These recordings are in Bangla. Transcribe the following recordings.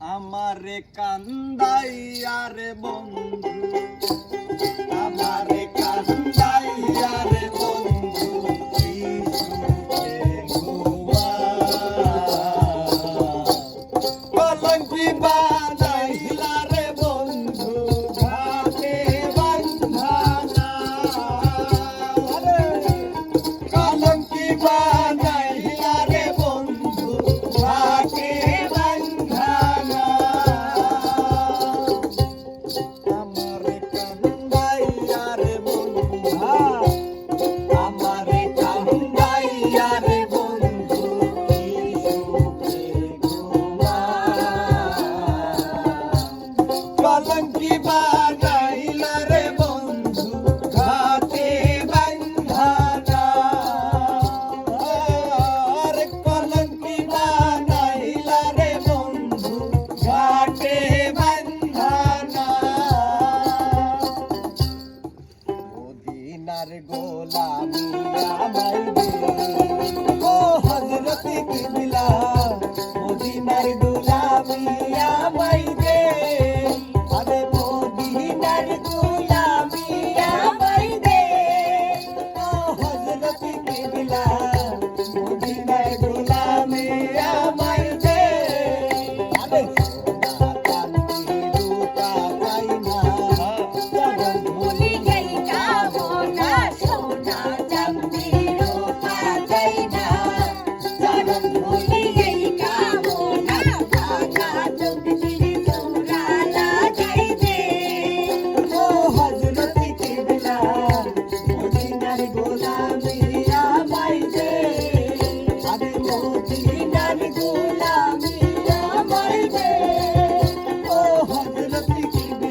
আমারে কান্দাই আরে বন্ধু আমারে কান্দাই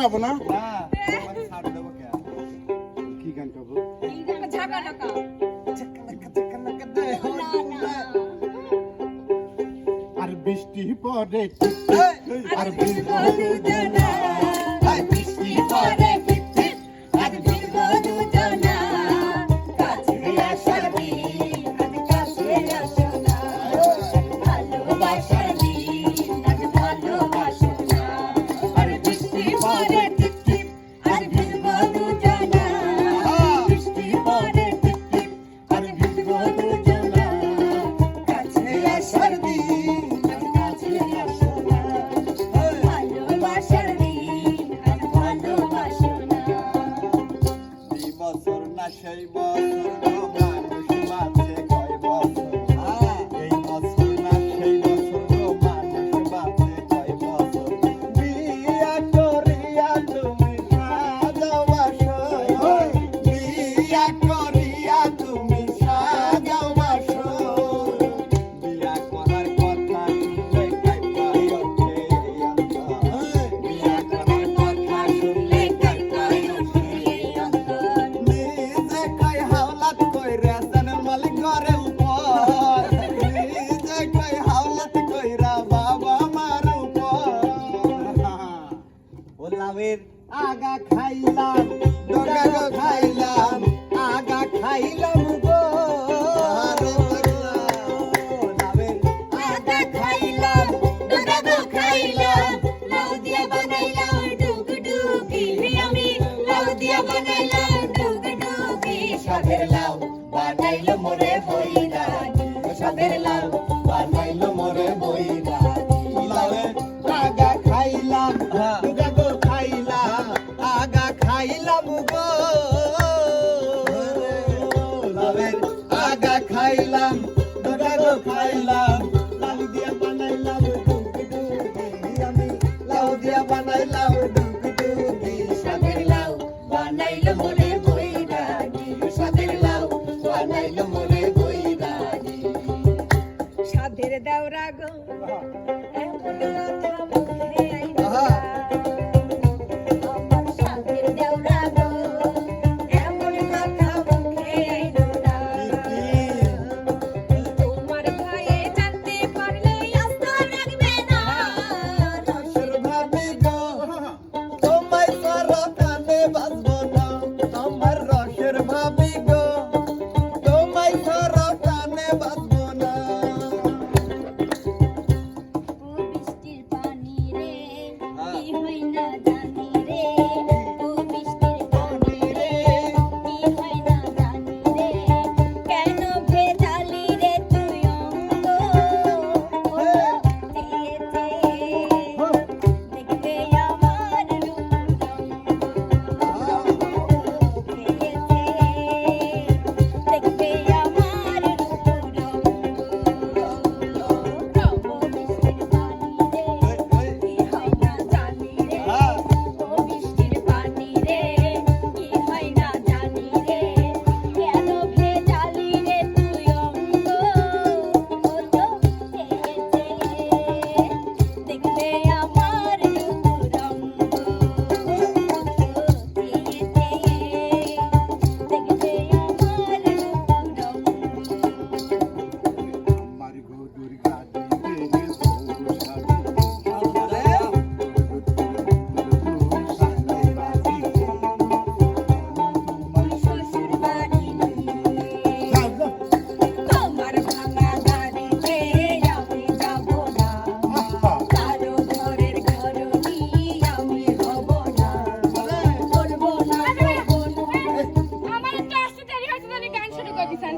গাবো না? কি গান গাবো? আর বৃষ্টি পরে আর বৃষ্টি পরে মোরে বৈরাগী সাদের লাল বানাইলো মোরে বৈরাগী। লালে আগা খাইলাম হ্যাঁ। দুগা গো খাইলাম আগা খাইলাম গো। লালে আগা খাইলাম দুগা গো খাইলাম লাল দিয়া বানাইলাম ডুগি ডুগি আমি লাউ দিয়া বানাইলাম ডুগি ডুগি সাদের লাউ বানাইলো মোরে ಡವರಾಗು না জানি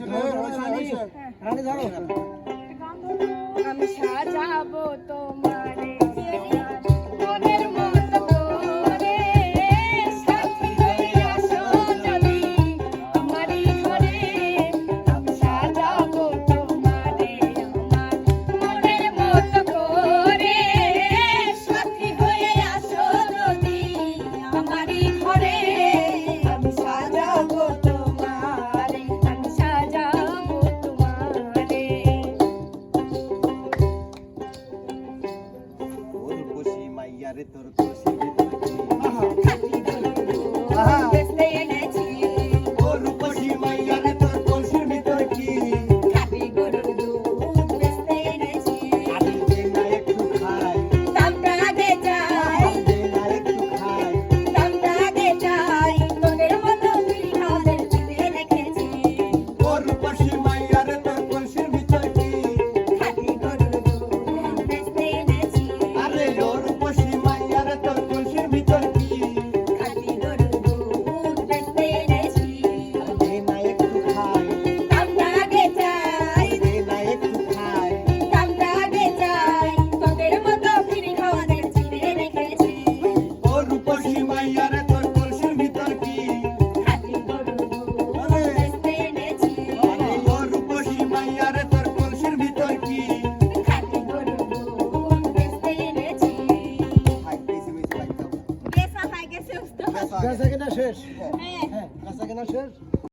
রানী ধরো আমি সাজাবো তোমার